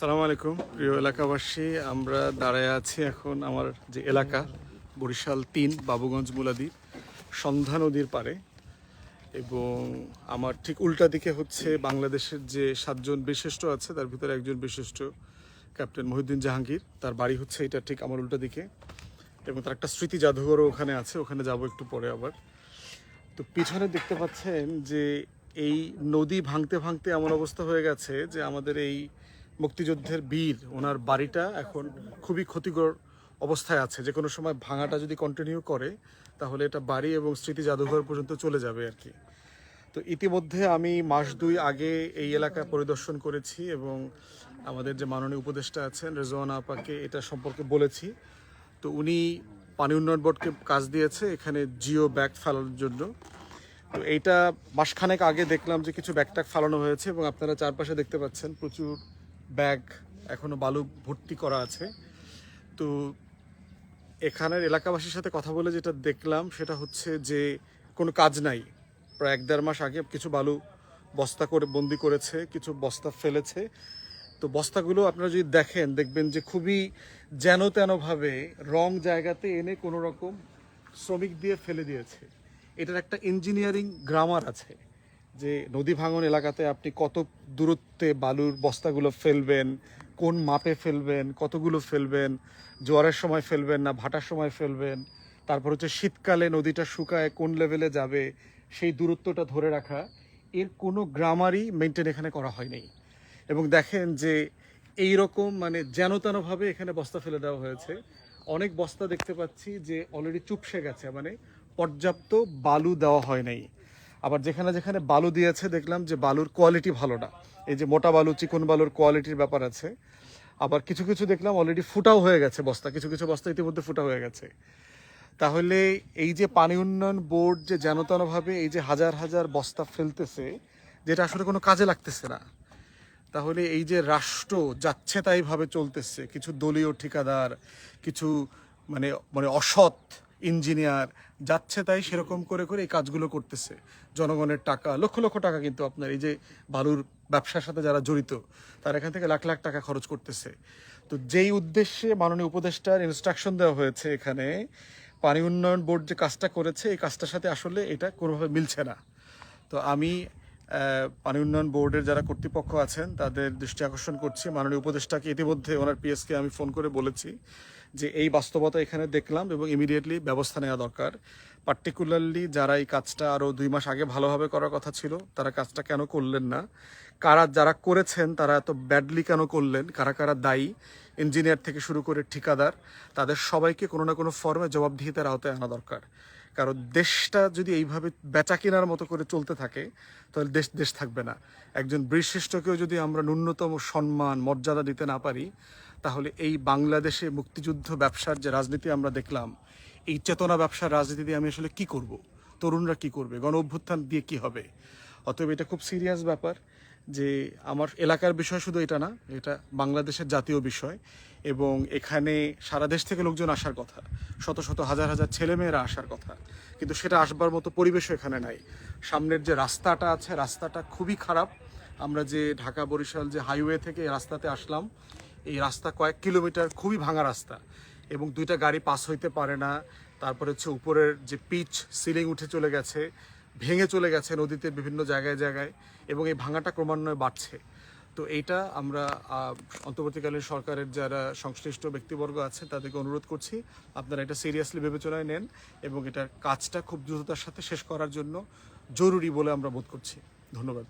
সালাম আলাইকুম, প্রিয় এলাকাবাসী। আমরা দাঁড়ায় আছি এখন আমার যে এলাকা, বরিশাল তিন, বাবুগঞ্জ মুলাদি, সন্ধ্যা নদীর পারে এবং আমার ঠিক উল্টা দিকে হচ্ছে বাংলাদেশের যে সাতজন বিশিষ্ট আছে, তার ভিতরে একজন বিশিষ্ট ক্যাপ্টেন মহিউদ্দিন জাহাঙ্গীর। তার বাড়ি হচ্ছে এটা ঠিক আমার উল্টা দিকে। এবং তার একটা স্মৃতি জাদুঘরও ওখানে আছে, ওখানে যাব একটু পরে আবার। তো পিছনে দেখতে পাচ্ছেন যে এই নদী ভাঙতে ভাঙতে এমন অবস্থা হয়ে গেছে যে আমাদের এই মুক্তিযুদ্ধের বীর, ওনার বাড়িটা এখন খুবই ক্ষতিকর অবস্থায় আছে। যে কোনো সময় ভাঙাটা যদি কন্টিনিউ করে, তাহলে এটা বাড়ি এবং স্মৃতি জাদুঘর পর্যন্ত চলে যাবে আর কি। তো ইতিমধ্যে আমি মাস দুই আগে এই এলাকা পরিদর্শন করেছি এবং আমাদের যে মাননীয় উপদেষ্টা আছেন, রেজওয়ান আপাকে এটা সম্পর্কে বলেছি। তো উনি পানি উন্নয়ন বোর্ডকে কাজ দিয়েছে, এখানে জিও ব্যাগ ফেলার জন্য। তো এইটা মাসখানেক আগে দেখলাম যে কিছু ব্যাগ ট্যাগ ফালানো হয়েছে এবং আপনারা চারপাশে দেখতে পাচ্ছেন প্রচুর ব্যাগ এখনও বালু ভর্তি করা আছে। তো এখানের এলাকাবাসীর সাথে কথা বলে যেটা দেখলাম, সেটা হচ্ছে যে কোনো কাজ নাই। প্রায় এক দেড় মাস আগে কিছু বালু বস্তা করে বন্দি করেছে, কিছু বস্তা ফেলেছে। তো বস্তাগুলো আপনারা যদি দেখেন, দেখবেন যে খুবই যেন তেনভাবে রং জায়গাতে এনে কোনো রকম শ্রমিক দিয়ে ফেলে দিয়েছে। এটার একটা ইঞ্জিনিয়ারিং গ্রামার আছে। যে নদী ভাঙন এলাকাতে আপনি কত দূরত্বে বালুর বস্তাগুলো ফেলবেন, কোন মাপে ফেলবেন, কতগুলো ফেলবেন, জোয়ারের সময় ফেলবেন না, ভাটার সময় ফেলবেন, তারপর হচ্ছে শীতকালে নদীটা শুকায় কোন লেভেলে যাবে, সেই দূরত্বটা ধরে রাখা, এর কোনো গ্রামারই মেনটেন এখানে করা হয়নি। এবং দেখেন যে এই রকম মানে যেন তেনভাবে এখানে বস্তা ফেলে দেওয়া হয়েছে, অনেক বস্তা দেখতে পাচ্ছি যে অলরেডি চুপসে গেছে মানে পর্যাপ্ত বালু দেওয়া হয় নাই। আবার যেখানে যেখানে বালু দিয়েছে, দেখলাম যে বালুর কোয়ালিটি ভালো না এই যে মোটা বালু, চিকন বালুর কোয়ালিটির ব্যাপার আছে। আবার কিছু কিছু দেখলাম অলরেডি ফুটাও হয়ে গেছে বস্তা, কিছু কিছু বস্তা ইতিমধ্যে ফুটা হয়ে গেছে। তাহলে এই যে পানি উন্নয়ন বোর্ড যে যেনতেনভাবে এই যে হাজার হাজার বস্তা ফেলতেছে, যেটা আসলে কোনো কাজে লাগতেছে না। তাহলে এই যে রাষ্ট্র যাচ্ছে তাইভাবে চলতেছে, কিছু দলীয় ঠিকাদার, কিছু মানে মানে অসৎ ইঞ্জিনিয়ার যাচ্ছে তাই সেরকম করে করে এই কাজগুলো করতেছে। জনগণের টাকা, লক্ষ লক্ষ টাকা কিন্তু আপনার এই যে বালুর ব্যবসার সাথে যারা জড়িত, তারা এখান থেকে লাখ লাখ টাকা খরচ করতেছে। তো যেই উদ্দেশ্যে মাননীয় উপদেষ্টার ইনস্ট্রাকশন দেওয়া হয়েছে এখানে, পানি উন্নয়ন বোর্ড যে কাজটা করেছে, এই কাজটার সাথে আসলে এটা কোনোভাবে মিলছে না। তো আমি পানি উন্নয়ন বোর্ডের যারা কর্তৃপক্ষ আছেন, তাদের দৃষ্টি আকর্ষণ করছি। মাননীয় উপদেষ্টাকে ইতিমধ্যে ওনার পিএসকে আমি ফোন করে বলেছি। যে এই বাস্তবতা এখানে দেখলাম এবং ইমিডিয়েটলি ব্যবস্থা নেওয়া দরকার। পার্টিকুলারলি যারা এই কাজটা আরও দুই মাস আগে ভালোভাবে করার কথা ছিল, তারা কাজটা কেন করলেন না? কারা যারা করেছেন, তারা এত ব্যাডলি কেন করলেন? কারা কারা দায়ী? ইঞ্জিনিয়ার থেকে শুরু করে ঠিকাদার, তাদের সবাইকে কোনো না কোনো ফর্মে জবাবদিহিতার আওতায় আনা দরকার। কারণ দেশটা যদি এইভাবে বেচা কেনার মতো করে চলতে থাকে, তাহলে দেশ দেশ থাকবে না। একজন বীরশ্রেষ্ঠকেও যদি আমরা ন্যূনতম সম্মান, মর্যাদা দিতে না পারি তাহলে এই বাংলাদেশে মুক্তিযুদ্ধ ব্যবসার যে রাজনীতি আমরা দেখলাম, এই চেতনা ব্যবসার রাজনীতি দিয়ে আমি আসলে কি করব? তরুণরা কি করবে? গণ অভ্যুত্থান দিয়ে কি হবে? অতএব এটা খুব সিরিয়াস ব্যাপার যে আমার এলাকার বিষয় শুধু এটা না, এটা বাংলাদেশের জাতীয় বিষয় এবং এখানে সারা দেশ থেকে লোকজন আসার কথা, শত শত হাজার হাজার ছেলেমেয়েরা আসার কথা, কিন্তু সেটা আসবার মতো পরিবেশও এখানে নাই। সামনের যে রাস্তাটা আছে, রাস্তাটা খুবই খারাপ। আমরা যে ঢাকা বরিশাল যে হাইওয়ে থেকে রাস্তাতে আসলাম এই রাস্তা কয়েক কিলোমিটার খুবই ভাঙা রাস্তা এবং দুইটা গাড়ি পাস হইতে পারে না। তারপরে হচ্ছে উপরের যে পিচ সিলিং উঠে চলে গেছে, ভেঙে চলে গেছে নদীতে বিভিন্ন জায়গায় জায়গায় এবং এই ভাঙাটা ক্রমান্বয়ে বাড়ছে। তো এইটা আমরা অন্তর্বর্তীকালীন সরকারের যারা সংশ্লিষ্ট ব্যক্তিবর্গ আছে তাদেরকে অনুরোধ করছি, আপনারা এটা সিরিয়াসলি বিবেচনায় নেন এবং এটার কাজটা খুব দ্রুততার সাথে শেষ করার জন্য জরুরি বলে আমরা বোধ করছি। ধন্যবাদ।